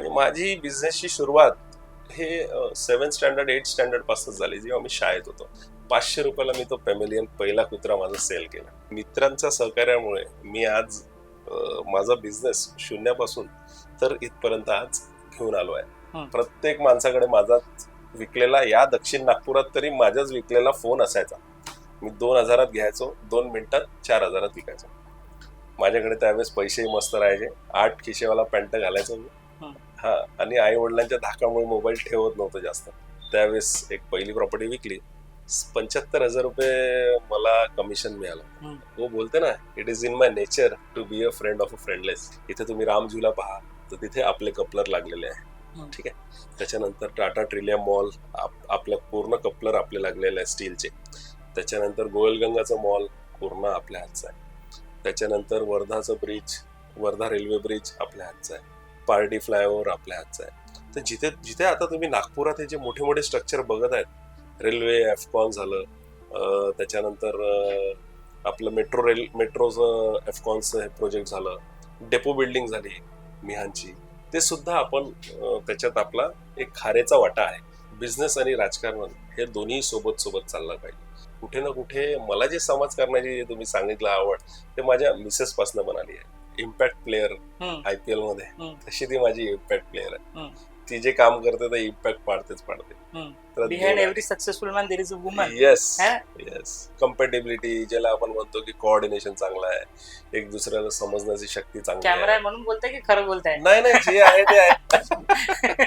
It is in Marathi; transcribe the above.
म्हणजे माझी बिझनेसची सुरुवात हे सेवन स्टँडर्ड एट स्टँडर्डपासून झाली जेव्हा मी शाळेत होतो. पाचशे रुपयाला मी तो पॅमिलियन पहिला कुत्रा माझा सेल केला. मित्रांच्या सहकार्यामुळे मी आज माझा बिझनेस शून्यापासून तर इथपर्यंत आज घेऊन आलो आहे. प्रत्येक माणसाकडे माझा विकलेला या दक्षिण नागपुरात तरी माझ्याच विकलेला फोन असायचा. मी दोन हजारात घ्यायचो दोन मिनिटात चार हजारात विकायचो. माझ्याकडे त्यावेळेस पैसेही मस्त राहायचे. आठ खिशेवाला पॅन्ट घालायचो मी. हं. आणि आई वडिलांच्या धाकामुळे मोबाईल ठेवत नव्हतं जास्त. त्यावेळेस एक पहिली प्रॉपर्टी विकली. पंच्याहत्तर हजार रुपये मला कमिशन मिळालं. हं. बोलते ना it is in my nature to be a friend of a friendless इथे तुम्ही रामजूला पहा तर तिथे आपले कपलर लागलेले आहे. ठीक आहे? त्याच्यानंतर टाटा ट्रिलियम मॉल आपल्या पूर्ण कपलर आपले लागलेले आहे स्टीलचे. त्याच्यानंतर गोयलगंगाचं मॉल पूर्ण आपल्या हातचं आहे. त्याच्यानंतर वर्धाचं ब्रिज वर्धा रेल्वे ब्रिज आपल्या हातचं आहे. पार्टी फ्लायओव्हर आपल्या हातचा आहे. तर जिथे जिथे आता तुम्ही नागपुरात हे जे मोठे मोठे स्ट्रक्चर बघत आहेत रेल्वे एफकॉन झालं त्याच्यानंतर आपलं मेट्रो रेल मेट्रोचं एफकॉनचं हे प्रोजेक्ट झालं डेपो बिल्डिंग झाली मिहानची. ते सुद्धा आपण त्याच्यात आपला एक खारेचा वाटा आहे. बिझनेस आणि राजकारण हे दोन्ही सोबत सोबत चाललं पाहिजे. कुठे ना कुठे मला जे समाज करण्याची जे तुम्ही सांगितलं आवड ते माझ्या मिसेसपासनं पण आली आहे. Impact player hmm. I P एलमध्ये. तशी ती माझी इम्पॅक्ट प्लेअर आहे. ती जे काम करते ते इम्पॅक्ट पाडतेच पाडते. Behind every successful man there is a woman yes? Yes compatibility ज्याला आपण म्हणतो की कोऑर्डिनेशन चांगलं आहे. एक दुसऱ्याला समजण्याची शक्ती चांगली कॅमेरा म्हणून बोलताय की खरं बोलताय? नाही नाही जे आहे ते आहे.